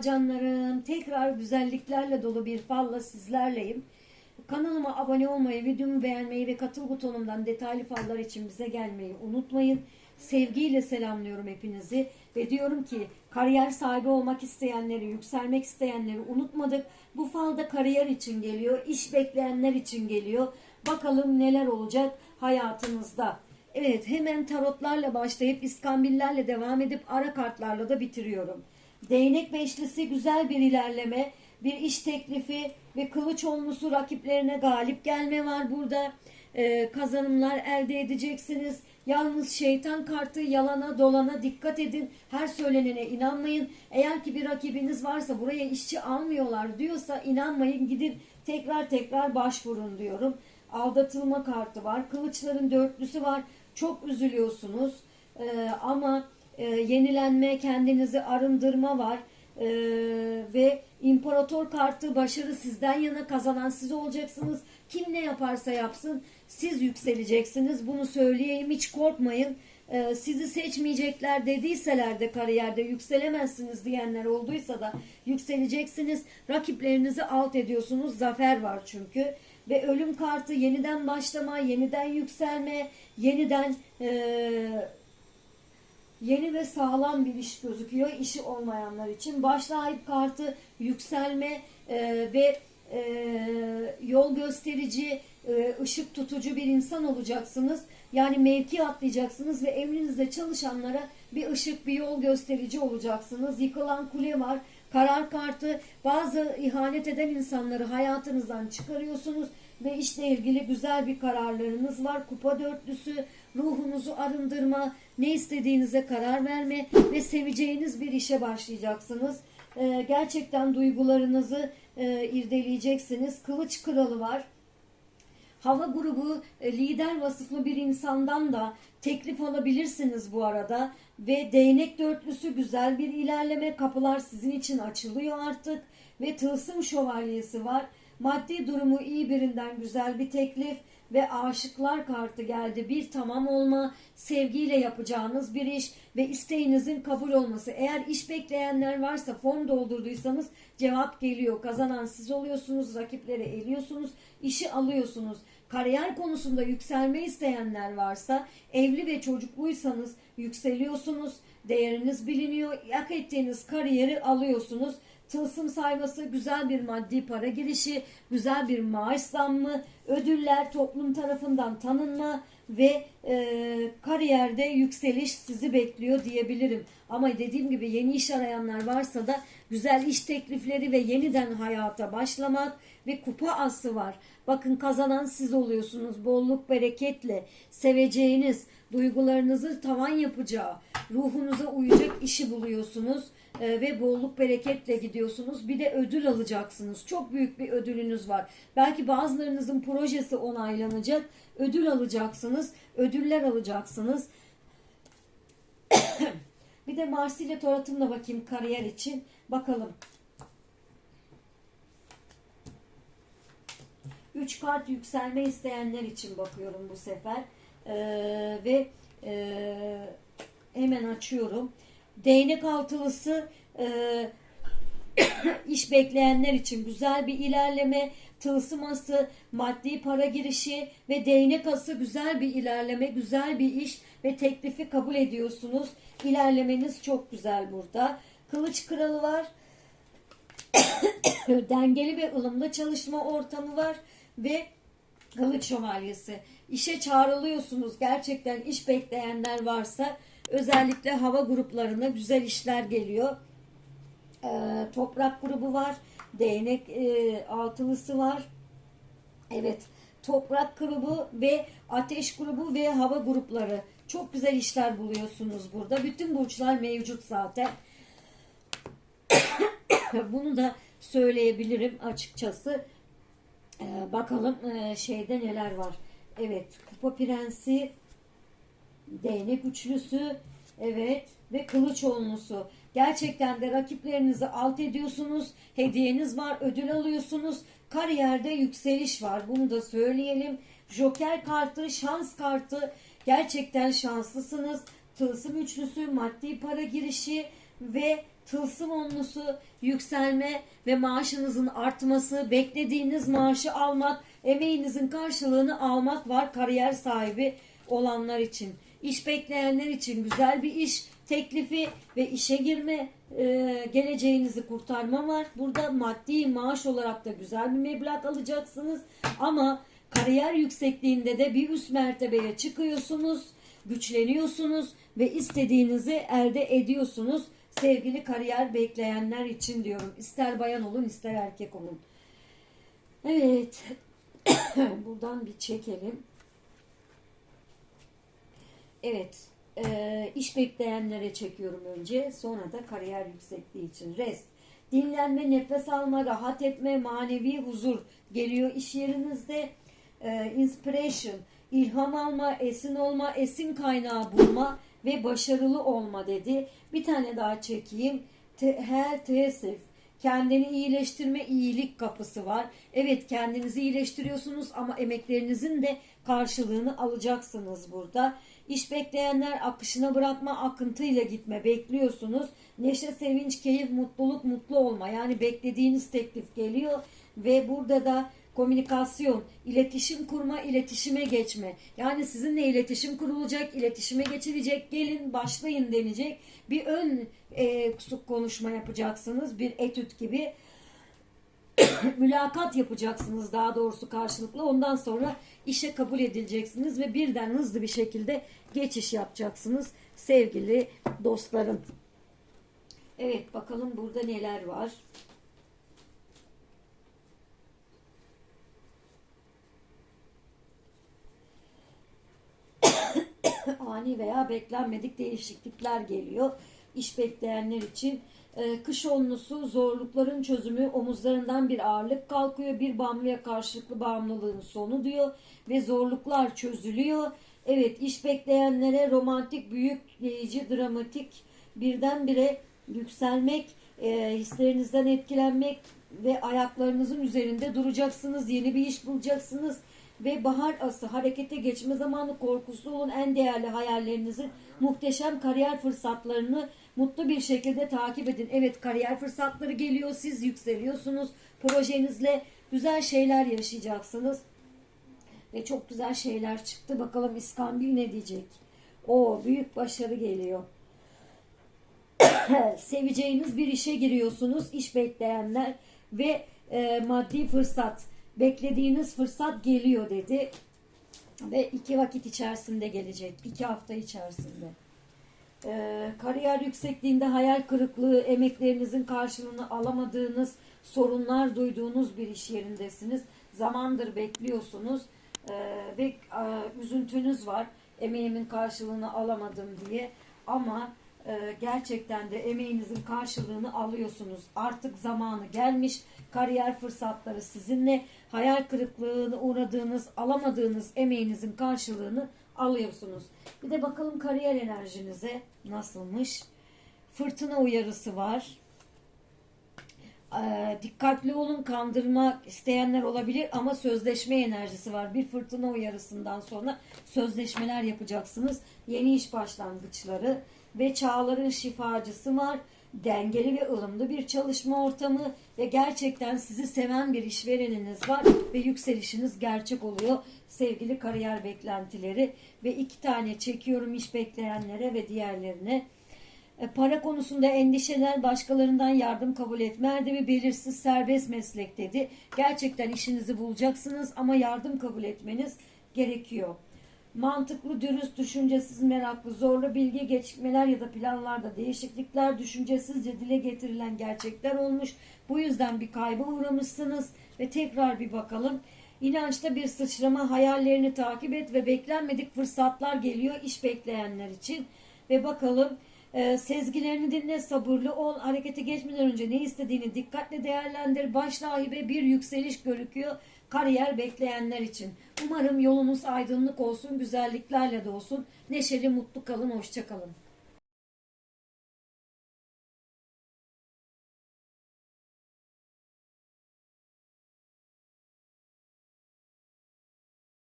Canlarım. Tekrar güzelliklerle dolu bir falla sizlerleyim. Kanalıma abone olmayı, videomu beğenmeyi ve katıl butonumdan detaylı fallar için bize gelmeyi unutmayın. Sevgiyle selamlıyorum hepinizi ve diyorum ki kariyer sahibi olmak isteyenleri, yükselmek isteyenleri unutmadık. Bu falda kariyer için geliyor, iş bekleyenler için geliyor. Bakalım neler olacak hayatınızda. Evet hemen tarotlarla başlayıp iskambillerle devam edip ara kartlarla da bitiriyorum. Değnek beşlisi güzel bir ilerleme, bir iş teklifi ve kılıç onlusu rakiplerine galip gelme var burada. Ee, kazanımlar elde edeceksiniz. Yalnız şeytan kartı yalana dolana dikkat edin. Her söylenene inanmayın. Eğer ki bir rakibiniz varsa buraya işçi almıyorlar diyorsa inanmayın gidin tekrar tekrar başvurun diyorum. Aldatılma kartı var. Kılıçların dörtlüsü var. Çok üzülüyorsunuz. Ee, ama e, yenilenme, kendinizi arındırma var. Ee, ve imparator kartı başarı sizden yana kazanan siz olacaksınız. Kim ne yaparsa yapsın siz yükseleceksiniz. Bunu söyleyeyim hiç korkmayın. Ee, sizi seçmeyecekler dediyseler de kariyerde yükselemezsiniz diyenler olduysa da yükseleceksiniz. Rakiplerinizi alt ediyorsunuz. Zafer var çünkü. Ve ölüm kartı yeniden başlama, yeniden yükselme, yeniden eee yeni ve sağlam bir iş gözüküyor işi olmayanlar için. Başlayıp kartı yükselme e, ve e, yol gösterici, e, ışık tutucu bir insan olacaksınız. Yani mevki atlayacaksınız ve emrinizde çalışanlara bir ışık, bir yol gösterici olacaksınız. Yıkılan kule var. Karar kartı bazı ihanet eden insanları hayatınızdan çıkarıyorsunuz ve işle ilgili güzel bir kararlarınız var. Kupa dörtlüsü, ruhunuzu arındırma, ne istediğinize karar verme ve seveceğiniz bir işe başlayacaksınız. Ee, gerçekten duygularınızı e, irdeleyeceksiniz. Kılıç kralı var. Hava grubu e, lider vasıflı bir insandan da teklif alabilirsiniz bu arada. Ve değnek dörtlüsü güzel bir ilerleme. Kapılar sizin için açılıyor artık. Ve tılsım şövalyesi var. Maddi durumu iyi birinden güzel bir teklif ve aşıklar kartı geldi. Bir tamam olma, sevgiyle yapacağınız bir iş ve isteğinizin kabul olması. Eğer iş bekleyenler varsa form doldurduysanız cevap geliyor. Kazanan siz oluyorsunuz, rakipleri eliyorsunuz, işi alıyorsunuz. Kariyer konusunda yükselme isteyenler varsa, evli ve çocukluysanız yükseliyorsunuz, değeriniz biliniyor, hak ettiğiniz kariyeri alıyorsunuz. Tılsım sayması güzel bir maddi para girişi, güzel bir maaş zammı, ödüller toplum tarafından tanınma ve e, kariyerde yükseliş sizi bekliyor diyebilirim. Ama dediğim gibi yeni iş arayanlar varsa da güzel iş teklifleri ve yeniden hayata başlamak ve kupa aslı var. Bakın kazanan siz oluyorsunuz. Bolluk bereketle seveceğiniz, duygularınızı tavan yapacağı, ruhunuza uyacak işi buluyorsunuz e, ve bolluk bereketle gidiyorsunuz. Bir de ödül alacaksınız. Çok büyük bir ödülünüz var. Belki bazılarınızın projesi onaylanacak. Ödül alacaksınız. Ödüller alacaksınız. bir de Marsilya Torat'ımla bakayım kariyer için. Bakalım. 3 kart yükselme isteyenler için bakıyorum bu sefer. Ee, ve e, hemen açıyorum. Değnek altılısı e, iş bekleyenler için güzel bir ilerleme, tılsıması, maddi para girişi ve değnek ası güzel bir ilerleme, güzel bir iş ve teklifi kabul ediyorsunuz. İlerlemeniz çok güzel burada. Kılıç kralı var. Dengeli ve ılımlı çalışma ortamı var ve kılıç şövalyesi. İşe çağrılıyorsunuz. Gerçekten iş bekleyenler varsa özellikle hava gruplarına güzel işler geliyor. Ee, toprak grubu var. Değnek e, altılısı var. Evet. Toprak grubu ve ateş grubu ve hava grupları. Çok güzel işler buluyorsunuz burada. Bütün burçlar mevcut zaten. Bunu da söyleyebilirim açıkçası. Ee, bakalım e, şeyde neler var. Evet. Kupa Prensi değnek üçlüsü evet ve kılıç onlusu. Gerçekten de rakiplerinizi alt ediyorsunuz. Hediyeniz var, ödül alıyorsunuz. Kariyerde yükseliş var. Bunu da söyleyelim. Joker kartı, şans kartı. Gerçekten şanslısınız. Tılsım üçlüsü, maddi para girişi ve tılsım onlusu, yükselme ve maaşınızın artması, beklediğiniz maaşı almak, emeğinizin karşılığını almak var kariyer sahibi olanlar için. İş bekleyenler için güzel bir iş teklifi ve işe girme, e, geleceğinizi kurtarma var. Burada maddi maaş olarak da güzel bir meblağ alacaksınız. Ama kariyer yüksekliğinde de bir üst mertebeye çıkıyorsunuz, güçleniyorsunuz ve istediğinizi elde ediyorsunuz. Sevgili kariyer bekleyenler için diyorum. İster bayan olun ister erkek olun. Evet. Buradan bir çekelim. Evet. Ee, iş bekleyenlere çekiyorum önce. Sonra da kariyer yüksekliği için. Rest. Dinlenme, nefes alma, rahat etme, manevi huzur geliyor iş yerinizde. Ee, inspiration, ilham alma, esin olma, esin kaynağı bulma ve başarılı olma dedi. Bir tane daha çekeyim. Te, her tesif. Kendini iyileştirme iyilik kapısı var. Evet kendinizi iyileştiriyorsunuz ama emeklerinizin de karşılığını alacaksınız burada. İş bekleyenler akışına bırakma, akıntıyla gitme bekliyorsunuz. Neşe, sevinç, keyif, mutluluk, mutlu olma. Yani beklediğiniz teklif geliyor ve burada da komünikasyon, iletişim kurma, iletişime geçme. Yani sizinle iletişim kurulacak, iletişime geçilecek, gelin başlayın denecek. Bir ön e, konuşma yapacaksınız, bir etüt gibi. mülakat yapacaksınız daha doğrusu karşılıklı. Ondan sonra işe kabul edileceksiniz ve birden hızlı bir şekilde geçiş yapacaksınız sevgili dostlarım. Evet bakalım burada neler var. ani veya beklenmedik değişiklikler geliyor. İş bekleyenler için e, kış onlusu zorlukların çözümü omuzlarından bir ağırlık kalkıyor. Bir bağımlıya karşılıklı bağımlılığın sonu diyor ve zorluklar çözülüyor. Evet iş bekleyenlere romantik, büyükleyici, dramatik birdenbire yükselmek, e, hislerinizden etkilenmek ve ayaklarınızın üzerinde duracaksınız. Yeni bir iş bulacaksınız ve bahar ası harekete geçme zamanı korkusu olun en değerli hayallerinizin muhteşem kariyer fırsatlarını mutlu bir şekilde takip edin. Evet kariyer fırsatları geliyor siz yükseliyorsunuz projenizle güzel şeyler yaşayacaksınız. Ve çok güzel şeyler çıktı. Bakalım İskambil ne diyecek? O büyük başarı geliyor. Seveceğiniz bir işe giriyorsunuz iş bekleyenler ve e, maddi fırsat beklediğiniz fırsat geliyor dedi. Ve iki vakit içerisinde gelecek. iki hafta içerisinde. Ee, kariyer yüksekliğinde hayal kırıklığı, emeklerinizin karşılığını alamadığınız, sorunlar duyduğunuz bir iş yerindesiniz. Zamandır bekliyorsunuz ee, ve e, üzüntünüz var. Emeğimin karşılığını alamadım diye. Ama e, gerçekten de emeğinizin karşılığını alıyorsunuz. Artık zamanı gelmiş. Kariyer fırsatları sizinle. Hayal kırıklığını uğradığınız, alamadığınız emeğinizin karşılığını alıyorsunuz. Bir de bakalım kariyer enerjinize nasılmış. Fırtına uyarısı var. Ee, dikkatli olun kandırmak isteyenler olabilir ama sözleşme enerjisi var. Bir fırtına uyarısından sonra sözleşmeler yapacaksınız. Yeni iş başlangıçları ve çağların şifacısı var. Dengeli ve ılımlı bir çalışma ortamı ve gerçekten sizi seven bir işvereniniz var ve yükselişiniz gerçek oluyor sevgili kariyer beklentileri ve iki tane çekiyorum iş bekleyenlere ve diğerlerine. E, para konusunda endişeler başkalarından yardım kabul etme erdemi belirsiz serbest meslek dedi. Gerçekten işinizi bulacaksınız ama yardım kabul etmeniz gerekiyor. Mantıklı, dürüst, düşüncesiz, meraklı, zorlu bilgi geçikmeler ya da planlarda değişiklikler düşüncesizce dile getirilen gerçekler olmuş. Bu yüzden bir kayba uğramışsınız ve tekrar bir bakalım. İnançta bir sıçrama, hayallerini takip et ve beklenmedik fırsatlar geliyor iş bekleyenler için. Ve bakalım e, sezgilerini dinle, sabırlı ol, harekete geçmeden önce ne istediğini dikkatle değerlendir. Baş rahibe bir yükseliş görüküyor kariyer bekleyenler için. Umarım yolunuz aydınlık olsun, güzelliklerle de olsun. Neşeli, mutlu kalın, hoşça kalın.